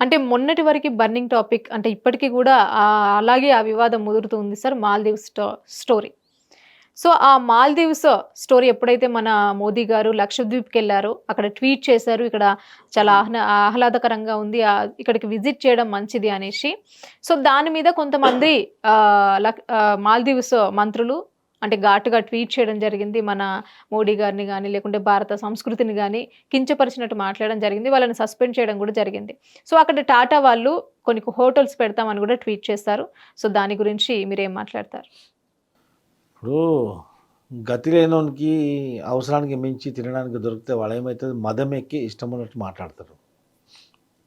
అంటే మొన్నటి వరకు బర్నింగ్ టాపిక్ అంటే ఇప్పటికీ కూడా అలాగే ఆ వివాదం ముదురుతుంది సార్ మాల్దీవ్స్ స్టో స్టోరీ. సో ఆ మాల్దీవ్స్ స్టోరీ ఎప్పుడైతే మన మోదీ గారు లక్షద్వీప్కి వెళ్ళారో అక్కడ ట్వీట్ చేశారు ఇక్కడ చాలా ఆహ్లా ఆహ్లాదకరంగా ఉంది ఇక్కడికి విజిట్ చేయడం మంచిది అనేసి. సో దాని మీద కొంతమంది మాల్దీవ్స్ మంత్రులు అంటే ఘాటుగా ట్వీట్ చేయడం జరిగింది మన మోడీ గారిని కానీ లేకుంటే భారత సంస్కృతిని కానీ కించపరిచినట్టు మాట్లాడడం జరిగింది. వాళ్ళని సస్పెండ్ చేయడం కూడా జరిగింది. సో అక్కడ టాటా వాళ్ళు కొన్ని హోటల్స్ పెడతామని కూడా ట్వీట్ చేస్తారు. సో దాని గురించి మీరేం మాట్లాడతారు? ఇప్పుడు గతి లేనోనికి అవసరానికి మించి తినడానికి దొరికితే వాళ్ళు ఏమవుతుంది మదం ఎక్కి ఇష్టం ఉన్నట్టు మాట్లాడతారు.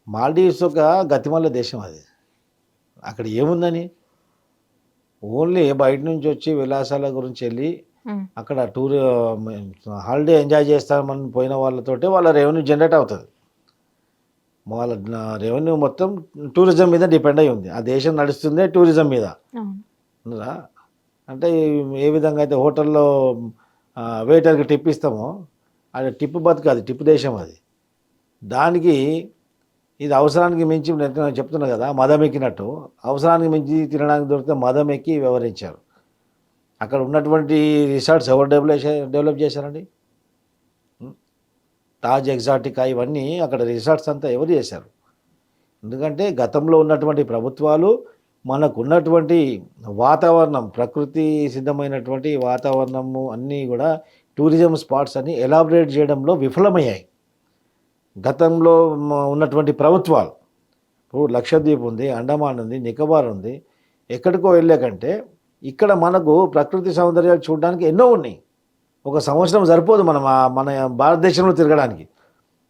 మాల్డీవ్స్ ఒక గతిమల్ల దేశం అది. అక్కడ ఏముందని? ఓన్లీ బయట నుంచి వచ్చి విలాసాల గురించి వెళ్ళి అక్కడ టూర్ హాలిడే ఎంజాయ్ చేస్తామని పోయిన వాళ్ళతోటే వాళ్ళ రెవెన్యూ జనరేట్ అవుతుంది. వాళ్ళ రెవెన్యూ మొత్తం టూరిజం మీద డిపెండ్ అయి ఉంది. ఆ దేశం నడుస్తుందే టూరిజం మీద. అంటే ఏ విధంగా అయితే హోటల్లో వెయిటర్కి టిప్ ఇస్తామో అది టిప్ బతుకు అది టిప్ దేశం అది. దానికి ఇది అవసరానికి మించి నేను చెప్తున్నా కదా మదం ఎక్కినట్టు. అవసరానికి మించి తినడానికి దొరికితే మదం ఎక్కి వివరించారు అక్కడ ఉన్నటువంటి రిసార్ట్స్ ఎవరు డెవలప్ డెవలప్ చేశారండి? తాజ్ ఎగ్జాటికా ఇవన్నీ అక్కడ రిసార్ట్స్ అంతా ఎవరు చేశారు? ఎందుకంటే గతంలో ఉన్నటువంటి ప్రభుత్వాలు మనకు ఉన్నటువంటి వాతావరణం ప్రకృతి సిద్ధమైనటువంటి వాతావరణము అన్నీ కూడా టూరిజం స్పాట్స్ అన్ని ఎలాబరేట్ చేయడంలో విఫలమయ్యాయి. గతంలో ఉన్నటువంటి ప్రభుత్వాలు. ఇప్పుడు లక్షద్వీప్ ఉంది అండమాన్ ఉంది నికోబార్ ఉంది. ఎక్కడికో వెళ్ళాకంటే ఇక్కడ మనకు ప్రకృతి సౌందర్యాలు చూడడానికి ఎన్నో ఉన్నాయి. ఒక సంవత్సరం సరిపోదు మనం మన భారతదేశంలో తిరగడానికి.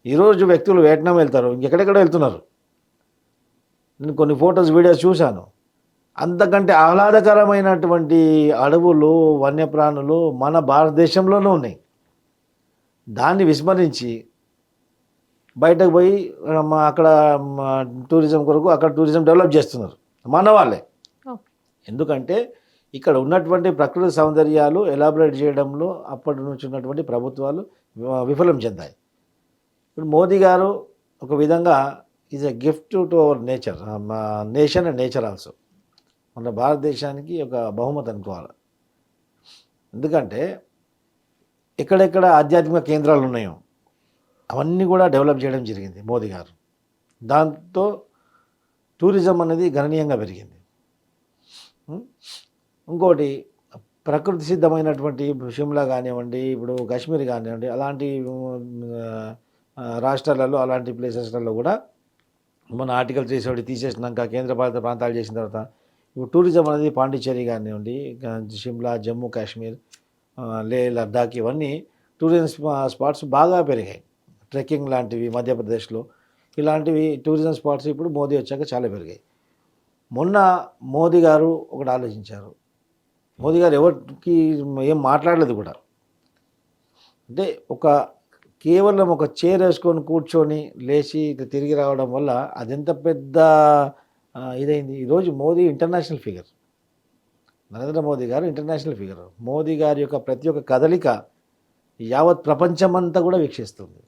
ఈరోజు వ్యక్తులు వియట్నాం వెళ్తారు ఇంకెక్కడెక్కడ వెళ్తున్నారు? నేను కొన్ని ఫొటోస్ వీడియోస్ చూశాను. అంతకంటే ఆహ్లాదకరమైనటువంటి అడవులు వన్యప్రాణులు మన భారతదేశంలోనే ఉన్నాయి. దాన్ని విస్మరించి బయటకు పోయి అక్కడ టూరిజం కొరకు అక్కడ టూరిజం డెవలప్ చేస్తున్నారు. మన వాళ్ళే. ఎందుకంటే ఇక్కడ ఉన్నటువంటి ప్రకృతి సౌందర్యాలు ఎలాబరేట్ చేయడంలో అప్పటి నుంచి ఉన్నటువంటి ప్రభుత్వాలు విఫలం చెందాయి. ఇప్పుడు మోదీ గారు ఒక విధంగా is a gift to our nature nation and nature also మన భారతదేశానికి ఒక బహుమతి అనుకోవాలి. ఎందుకంటే ఎక్కడెక్కడ ఆధ్యాత్మిక కేంద్రాలు ఉన్నాయో అవన్నీ కూడా డెవలప్ చేయడం జరిగింది మోదీ గారు. దాంతో టూరిజం అనేది గణనీయంగా పెరిగింది. ఇంకోటి ప్రకృతి సిద్ధమైనటువంటి షిమ్లా కానివ్వండి ఇప్పుడు కాశ్మీర్ కానివ్వండి అలాంటి రాష్ట్రాలలో అలాంటి ప్లేసెస్లలో కూడా మన ఆర్టికల్ త్రీ సెవెంటీ తీసేసినాక కేంద్రపాలిత ప్రాంతాలు చేసిన తర్వాత ఇప్పుడు టూరిజం అనేది పాండిచ్చేరి కానివ్వండి షిమ్లా జమ్మూ కాశ్మీర్ లే లద్దాఖ్ ఇవన్నీ టూరిజం స్పాట్స్ బాగా పెరిగాయి. ట్రెక్కింగ్ లాంటివి మధ్యప్రదేశ్లో. ఇలాంటివి టూరిజం స్పాట్స్ ఇప్పుడు మోదీ వచ్చాక చాలా పెరిగాయి. మొన్న మోదీ గారు ఒకటి ఆలోచించారు. మోదీ గారు ఎవరికి ఏం మాట్లాడలేదు కూడా. అంటే ఒక కేవలం ఒక చైర్ వేసుకొని కూర్చొని లేచి ఇక తిరిగి రావడం వల్ల అదెంత పెద్ద ఇదైంది. ఈరోజు మోదీ ఇంటర్నేషనల్ ఫిగర్. నరేంద్ర మోదీ గారు ఇంటర్నేషనల్ ఫిగర్. మోదీ గారి యొక్క ప్రతి ఒక్క కదలిక యావత్ ప్రపంచమంతా కూడా వీక్షిస్తుంది.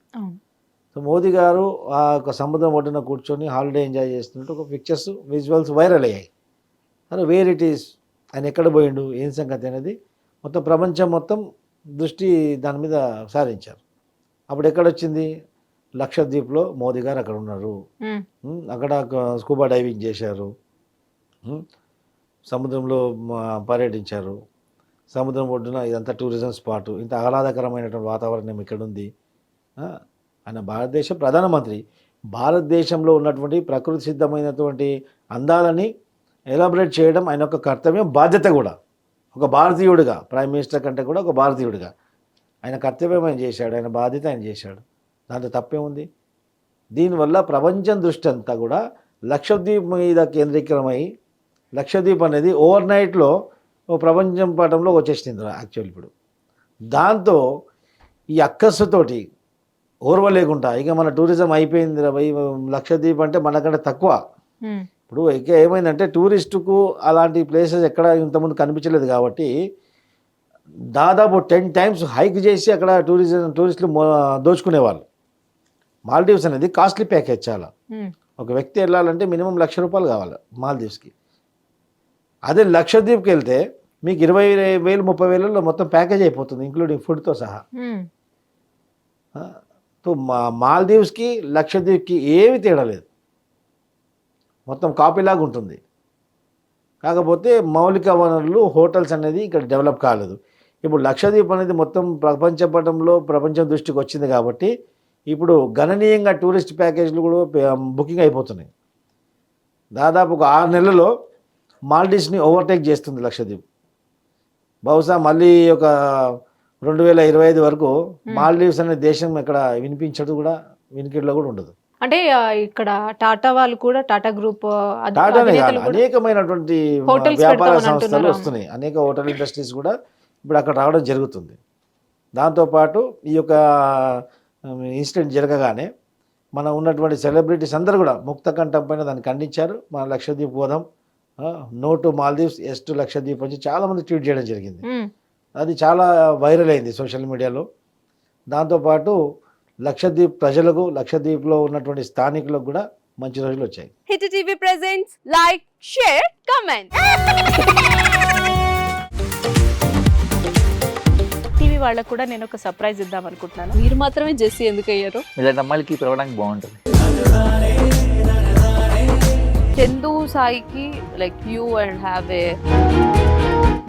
సో మోదీ గారు ఆ యొక్క సముద్రం ఒడ్డున కూర్చొని హాలిడే ఎంజాయ్ చేస్తున్నట్టు ఒక పిక్చర్స్ విజువల్స్ వైరల్ అయ్యాయి. అరే వేర్ ఇట్ ఈస్ ఆయన ఎక్కడ పోయిండు? ఏం సంగతి అనేది మొత్తం ప్రపంచం మొత్తం దృష్టి దాని మీద సారించారు. అప్పుడు ఎక్కడొచ్చింది లక్షద్వీప్లో మోదీ గారు అక్కడ ఉన్నారు. అక్కడ స్కూబా డైవింగ్ చేశారు. సముద్రంలో పర్యటించారు. సముద్రం ఒడ్డున ఇదంతా టూరిజం స్పాట్ ఇంత ఆహ్లాదకరమైనటువంటి వాతావరణం ఇక్కడ ఉంది ఆయన భారతదేశ ప్రధానమంత్రి భారతదేశంలో ఉన్నటువంటి ప్రకృతి సిద్ధమైనటువంటి అందాలని ఎలాబరేట్ చేయడం ఆయన యొక్క కర్తవ్యం బాధ్యత కూడా. ఒక భారతీయుడిగా ప్రైమ్ మినిస్టర్ కంటే కూడా ఒక భారతీయుడిగా. ఆయన కర్తవ్యం ఆయన చేశాడు ఆయన బాధ్యత ఆయన చేశాడు. దాంట్లో తప్పే ఉంది దీనివల్ల ప్రపంచం దృష్టి అంతా కూడా లక్షద్వీప్ మీద కేంద్రీకరమై లక్షద్వీప్ అనేది ఓవర్ నైట్లో ఓ ప్రపంచం పటంలో వచ్చేసింది యాక్చువల్ ఇప్పుడు. దాంతో ఈ అక్కస్సుతోటి ఓర్వలేకుండా ఇక మన టూరిజం అయిపోయింది లక్షద్వీప్ అంటే మనకంటే తక్కువ. ఇప్పుడు ఇక ఏమైందంటే టూరిస్టుకు అలాంటి ప్లేసెస్ ఎక్కడ ఇంతకుముందు కనిపించలేదు కాబట్టి దాదాపు టెన్ టైమ్స్ హైక్ చేసి అక్కడ టూరిజం టూరిస్టులు దోచుకునేవాళ్ళు. మాల్దీవ్స్ అనేది కాస్ట్లీ ప్యాకేజ్ చాలా. ఒక వ్యక్తి వెళ్ళాలంటే మినిమం లక్ష రూపాయలు కావాలి మాల్దీవ్స్కి. అదే లక్షద్వీప్కి వెళ్తే మీకు ఇరవై వేలు ముప్పై వేలలో మొత్తం ప్యాకేజ్ అయిపోతుంది ఇంక్లూడింగ్ ఫుడ్తో సహా. తో మా మాల్దీవ్స్కి లక్షద్వీప్కి ఏమి తేడా లేదు. మొత్తం కాపీలాగా ఉంటుంది. కాకపోతే మౌలిక వనరులు హోటల్స్ అనేది ఇక్కడ డెవలప్ కాలేదు. ఇప్పుడు లక్షద్వీప్ అనేది మొత్తం ప్రపంచ పటంలో ప్రపంచం దృష్టికి వచ్చింది కాబట్టి ఇప్పుడు గణనీయంగా టూరిస్ట్ ప్యాకేజీలు కూడా బుకింగ్ అయిపోతున్నాయి. దాదాపు ఒక ఆరు నెలల్లో మాల్డీవ్స్ని ఓవర్టేక్ చేస్తుంది లక్షద్వీప్. బహుశా మళ్ళీ ఒక రెండు వేల ఇరవై ఐదు వరకు మాల్డీవ్స్ అనే దేశం ఇక్కడ వినిపించదు కూడా వినికిడిలో కూడా ఉండదు. అంటే ఇక్కడ టాటా వాళ్ళు కూడా టాటా గ్రూప్ టాటానే కాదు అనేకమైనటువంటి వ్యాపార సంస్థలు. వస్తున్నాయి. అనేక హోటల్ ఇండస్ట్రీస్ కూడా ఇప్పుడు అక్కడ రావడం జరుగుతుంది. దాంతోపాటు ఈ యొక్క ఇన్సిడెంట్ జరగగానే మన ఉన్నటువంటి సెలబ్రిటీస్ అందరూ కూడా ముక్త కంఠం పైన దాన్ని ఖండించారు. మన లక్షద్వీప్ పోదాం no to Maldives yes to Lakshadweep వచ్చి చాలామంది ట్వీట్ చేయడం జరిగింది. అది చాలా వైరల్ అయింది సోషల్ మీడియాలో. దాంతోపాటు లక్షద్వీప్ ప్రజలకు లక్షద్వీప్లో ఉన్నటువంటి స్థానికులకు కూడా మంచి రోజులు వచ్చాయి. Hit TV presents like share comment TV వాళ్ళకు కూడా నేను ఒక సర్ప్రైజ్ ఇద్దాం అనుకుంటున్నాను. మీరు మాత్రమే జెస్సీ ఎందుకు అయ్యారు ఇలాంటి అమ్మాయిలకి పిలవడానికి బాగుంటుంది. చందు సాయికి like you and have a